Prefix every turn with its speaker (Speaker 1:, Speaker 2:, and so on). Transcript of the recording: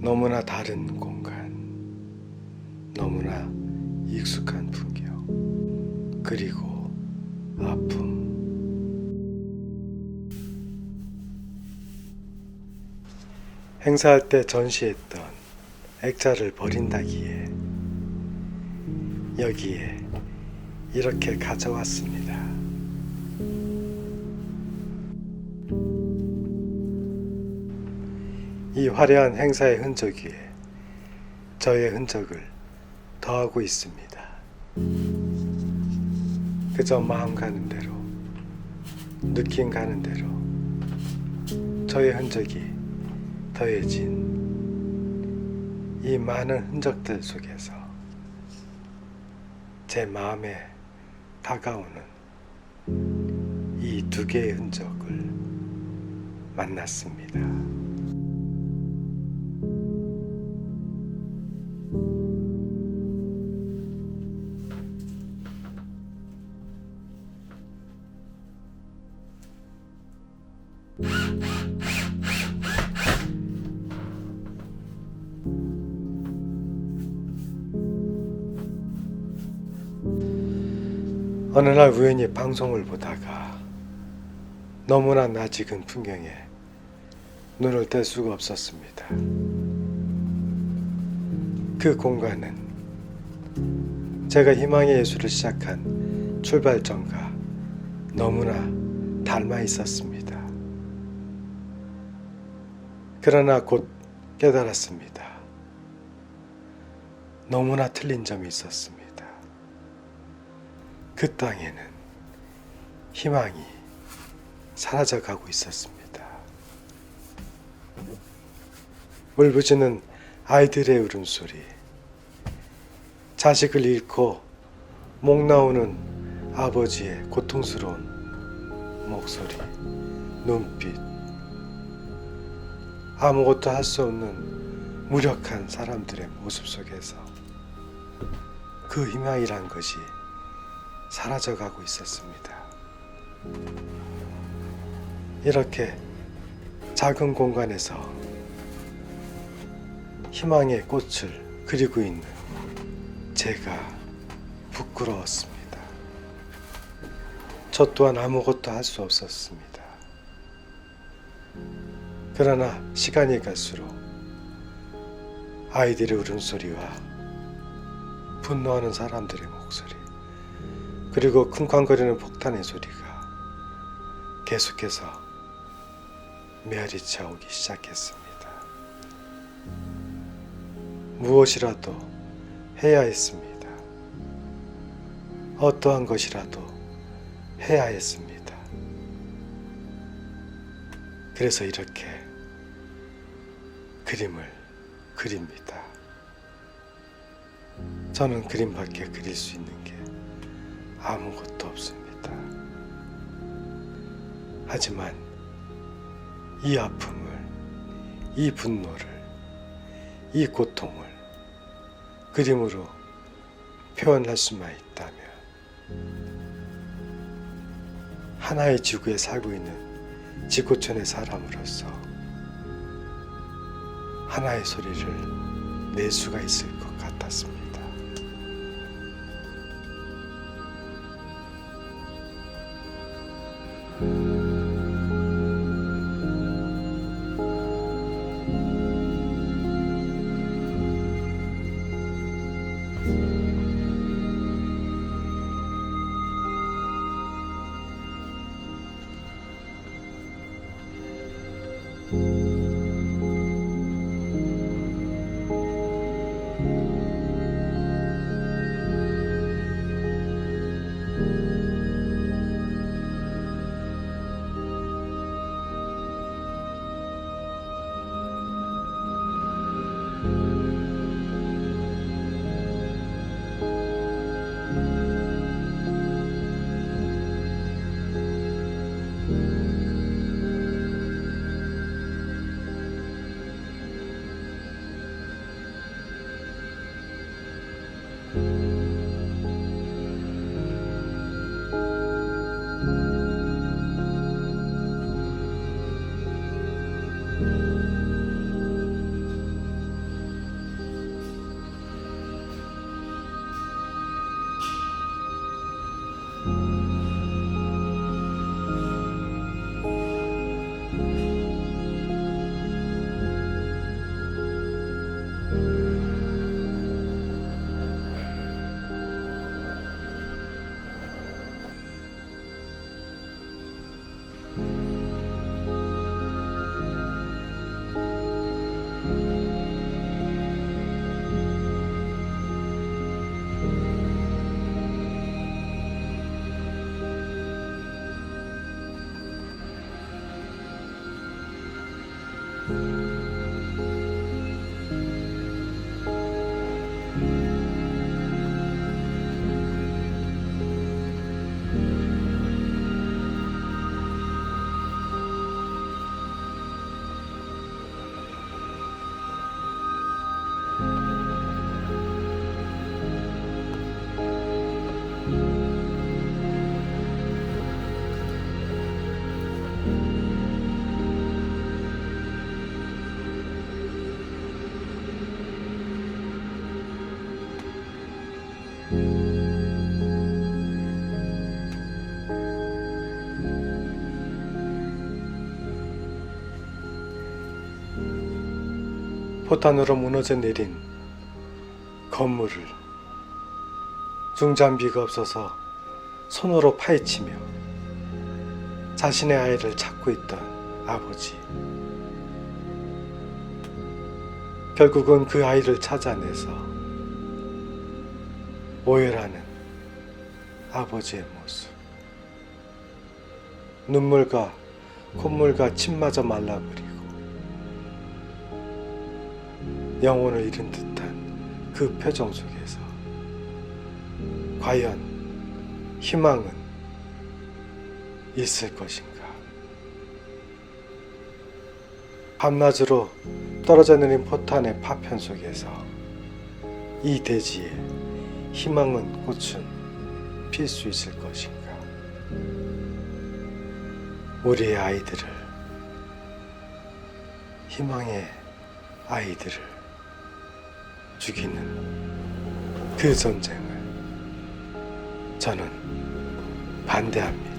Speaker 1: 너무나 다른 공간, 너무나 익숙한 풍경, 그리고 아픔. 행사할 때 전시했던 액자를 버린다기에 여기에 이렇게 가져왔습니다. 화려한 행사의 흔적 위에 저의 흔적을 더하고 있습니다. 그저 마음 가는 대로, 느낌 가는 대로 저의 흔적이 더해진 이 많은 흔적들 속에서 제 마음에 다가오는 이 두 개의 흔적을 만났습니다. 어느 날 우연히 방송을 보다가 너무나 낯익은 풍경에 눈을 뗄 수가 없었습니다. 그 공간은 제가 희망의 예술을 시작한 출발점과 너무나 닮아 있었습니다. 그러나 곧 깨달았습니다. 너무나 틀린 점이 있었습니다. 그 땅에는 희망이 사라져 가고 있었습니다. 울부짖는 아이들의 울음소리, 자식을 잃고 목 나오는 아버지의 고통스러운 목소리, 눈빛, 아무것도 할 수 없는 무력한 사람들의 모습 속에서 그 희망이란 것이 사라져가고 있었습니다. 이렇게 작은 공간에서 희망의 꽃을 그리고 있는 제가 부끄러웠습니다. 저 또한 아무것도 할 수 없었습니다. 그러나 시간이 갈수록 아이들의 울음소리와 분노하는 사람들의 목소리 그리고 쿵쾅거리는 폭탄의 소리가 계속해서 메아리쳐 오기 시작했습니다. 무엇이라도 해야 했습니다. 어떠한 것이라도 해야 했습니다. 그래서 이렇게 그림을 그립니다. 저는 그림밖에 그릴 수 있는 게 아무것도 없습니다. 하지만 이 아픔을, 이 분노를, 이 고통을 그림으로 표현할 수만 있다면 하나의 지구에 살고 있는 지구촌의 사람으로서 하나의 소리를 낼 수가 있을 것 같았습니다. 嗯。thank you 포탄으로 무너져 내린 건물을 중장비가 없어서 손으로 파헤치며 자신의 아이를 찾고 있던 아버지. 결국은 그 아이를 찾아내서 오열하는 아버지의 모습. 눈물과 콧물과 침마저 말라버리 영혼을 잃은 듯한 그 표정 속에서 과연 희망은 있을 것인가? 밤낮으로 떨어져 내린 포탄의 파편 속에서 이 대지에 희망은 꽃은 필 수 있을 것인가? 우리의 아이들을 희망의 아이들을 죽이는 그 전쟁을 저는 반대합니다.